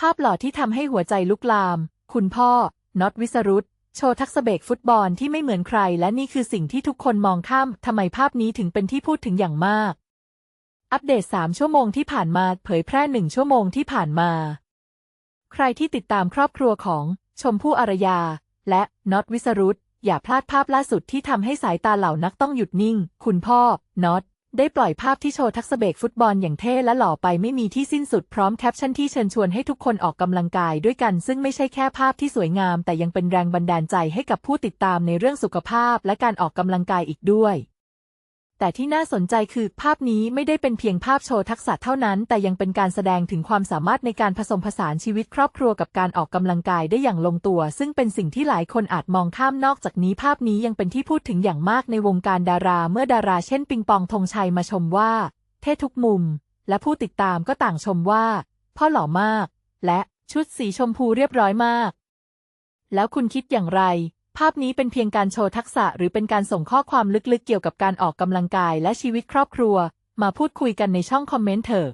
ภาพหล่อที่ทำให้หัวใจลุกลาม คุณพ่อน็อตวิสรุตโชว์ทักษะเบกฟุตบอลที่ไม่เหมือนใคร และนี่คือสิ่งที่ทุกคนมองข้าม ทำไมภาพนี้ถึงเป็นที่พูดถึงอย่างมาก อัปเดต 3 ชั่วโมงที่ผ่านมาเผยแพร่1ชั่วโมงที่ผ่านมา ใครที่ติดตามครอบครัวของชมพู่อารยา และน็อตวิสรุตอย่าพลาดภาพล่าสุดที่ทำให้สายตาเหล่านักต้องหยุดนิ่ง คุณพ่อน็อต ได้ปล่อยภาพที่โชว์ทักษะเบกฟุตบอลอย่างเท่และหล่อไปไม่มีที่สิ้นสุดพร้อมแคปชั่นที่เชิญชวนให้ทุกคนออกกำลังกายด้วยกัน ซึ่งไม่ใช่แค่ภาพที่สวยงาม แต่ยังเป็นแรงบันดาลใจให้กับผู้ติดตามในเรื่องสุขภาพและการออกกำลังกายอีกด้วย แต่ที่น่าสนใจคือภาพนี้ไม่ได้เป็นเพียงภาพโชว์ทักษะเท่านั้น แต่ยังเป็นการแสดงถึงความสามารถในการผสมผสานชีวิตครอบครัวกับการออกกำลังกายได้อย่างลงตัว ซึ่งเป็นสิ่งที่หลายคนอาจมองข้ามนอกจากนี้ภาพนี้ยังเป็นที่พูดถึงอย่างมากในวงการดาราเมื่อดาราเช่นปิงปองธงชัยมาชมว่า เท่ทุกมุม และผู้ติดตามก็ต่างชมว่า พ่อหล่อมาก และชุดสีชมพูเรียบร้อยมาก แล้วคุณคิดอย่างไร ภาพนี้เป็นเพียงการโชว์ทักษะหรือเป็นการส่งข้อความลึกๆเกี่ยวกับการออกกำลังกายและชีวิตครอบครัว มาพูดคุยกันในช่องคอมเมนต์เถอะ